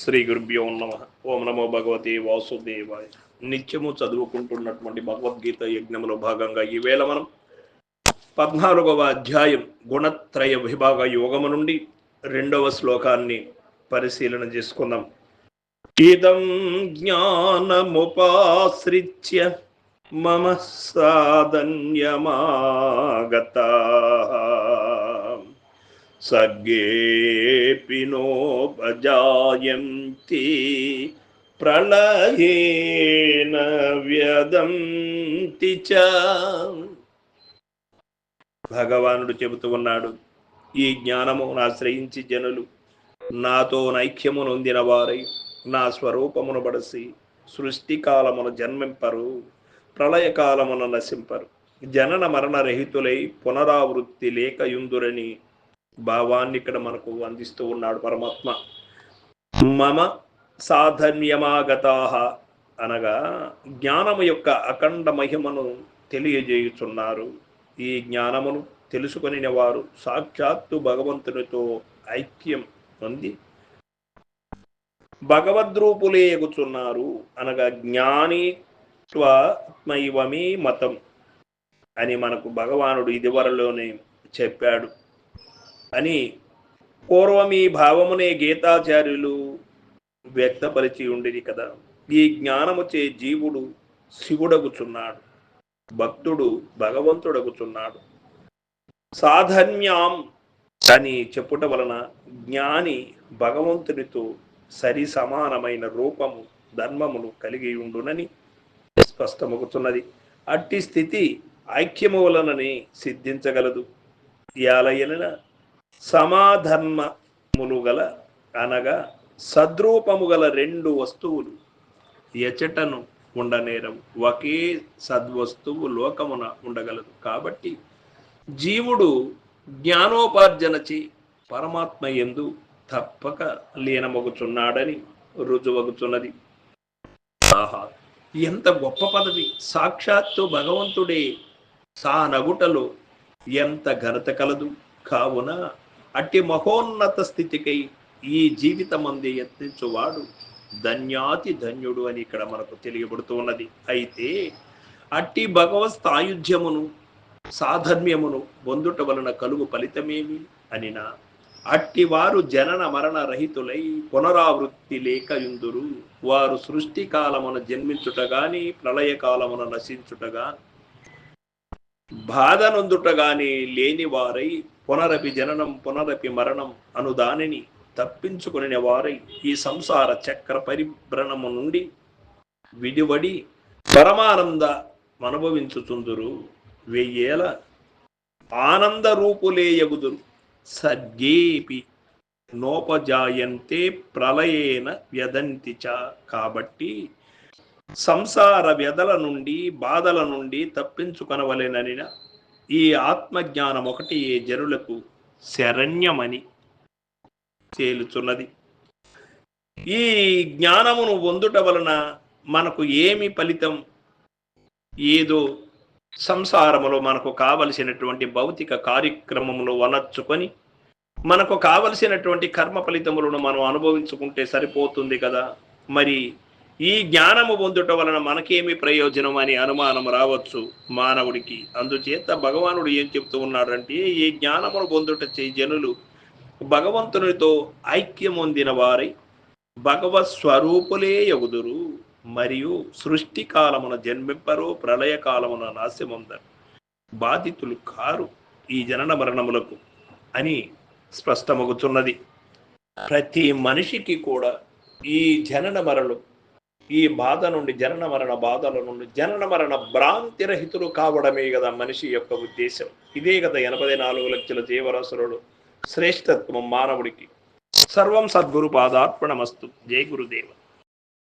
శ్రీ గురుభ్యో నమ. ఓం నమో భగవతి వాసుదేవాయ. నిత్యము చదువుకుంటున్నటువంటి భగవద్గీత యజ్ఞంలో భాగంగా ఈవేళ మనం పద్నాలుగవ అధ్యాయం గుణత్రయ విభాగ యోగము నుండి రెండవ శ్లోకాన్ని పరిశీలన చేసుకుందాం. ఇదం జ్ఞానముపాశ్రిత్య మమ సాధన్యమాగతా. సర్గేపి నోపజాయంతి ప్రళయేన వ్యదంతి చ. భగవానుడు చెబుతూ ఉన్నాడు ఈ జ్ఞానమును ఆశ్రయించి జనులు నాతో నైక్యము నొందిన వారై నా స్వరూపమును బడసి సృష్టి కాలమును జన్మింపరు ప్రళయకాలమును నశింపరు. జనన మరణ రహితులై పునరావృత్తి లేకయుందురని భావాన్ని ఇక్కడ మనకు అందిస్తూ ఉన్నాడు పరమాత్మ. మమ సాధన్యమాగతాహ అనగా జ్ఞానము యొక్క అఖండ మహిమను తెలియజేయుచున్నారు. ఈ జ్ఞానమును తెలుసుకొనిన వారు సాక్షాత్తు భగవంతునితో ఐక్యం పొంది భగవద్రూపులే ఎగుచున్నారు. అనగా జ్ఞానిత్వమైవమే మతం అని మనకు భగవానుడు ఇదివరలోనే చెప్పాడు. అని పూర్వం ఈ భావమునే గీతాచార్యులు వ్యక్తపరిచి ఉండేది కదా. ఈ జ్ఞానముచే జీవుడు శివుడగుచున్నాడు. భక్తుడు భగవంతుడగుచున్నాడు. సాధన్యాం అని చెప్పుట వలన జ్ఞాని భగవంతునితో సరి సమానమైన రూపము ధర్మమును కలిగి ఉండునని స్పష్టమవుతున్నది అట్టి స్థితి ఐక్యము వలననే సిద్ధించగలదు. యాలయన సమాధర్మములు గల అనగా సద్రూపము గల రెండు వస్తువులు ఎచటను ఉండనేరవు ఒకే సద్వస్తువు లోకమున ఉండగలదు. కాబట్టి జీవుడు జ్ఞానోపార్జనచి పరమాత్మ ఎందు తప్పక లీనమగుచున్నాడని రుజువగుచున్నది. ఆహా! ఎంత గొప్ప పదవి! సాక్షాత్తు భగవంతుడే సా నగుటలో ఎంత ఘనత కలదు. కావున అట్టి మహోన్నత స్థితికై ఈ జీవితమంది యత్నించువాడు ధన్యాతి ధన్యుడు అని ఇక్కడ మనకు తెలియబడుతూ ఉన్నది అయితే అట్టి భగవత్ స్థాయుధ్యమును సాధర్మ్యమును పొందుట వలన కలుగు ఫలితమేమి అనినా? అట్టి వారు జనన మరణ రహితులై పునరావృత్తి లేక ఇందురు వారు సృష్టి కాలమున జన్మించుట గాని ప్రళయ కాలమున నశించుట గాని బాధ నొందుట లేనివారై లేని వారై పునరపి జననం పునరపి మరణం అను దానిని తప్పించుకుని వారై ఈ సంసార చక్ర పరిభ్రమము నుండి విడివడి పరమానంద అనుభవించుతుందురు వెయ్యేల ఆనంద రూపులేయగుదురు సర్గేపి నోపజాయంతే ప్రళయేన వ్యదంతి చ కాబట్టి సంసార వ్యధల నుండి బాధల నుండి తప్పించుకొనవలెననిన ఈ ఆత్మజ్ఞానం ఒకటి ఏ జనులకు శరణ్యమని తేలుచున్నది. ఈ జ్ఞానమును పొందుట వలన మనకు ఏమి ఫలితం? ఏదో సంసారములో మనకు కావలసినటువంటి భౌతిక కార్యక్రమములు వనర్చుకొని మనకు కావలసినటువంటి కర్మ ఫలితములను మనం అనుభవించుకుంటే సరిపోతుంది కదా? మరి ఈ జ్ఞానము పొందుట వలన మనకేమి ప్రయోజనం అని అనుమానం రావచ్చు మానవుడికి. అందుచేత భగవానుడు ఏం చెప్తూ ఉన్నాడంటే ఈ జ్ఞానమును పొందుట చే జనులు భగవంతునితో ఐక్యం పొందిన వారై భగవత్ స్వరూపులే ఎగుదురు. మరియు సృష్టి కాలమున జన్మింపరు ప్రళయ కాలమున నాశమందరు బాధితులు కారు ఈ జనన మరణములకు అని స్పష్టమగుతున్నది ప్రతి మనిషికి కూడా ఈ జనన మరణం ఈ బాధ నుండి జనన మరణ బాధల నుండి జనన మరణ భ్రాంతి రహితులు కావడమే కదా మనిషి యొక్క ఉద్దేశం. ఇదే కదా ఎనభై నాలుగు లక్షల జీవరాశులలో శ్రేష్టత్వం మానవుడికి. సర్వం సద్గురు పాదార్పణమస్తు. జై గురుదేవ.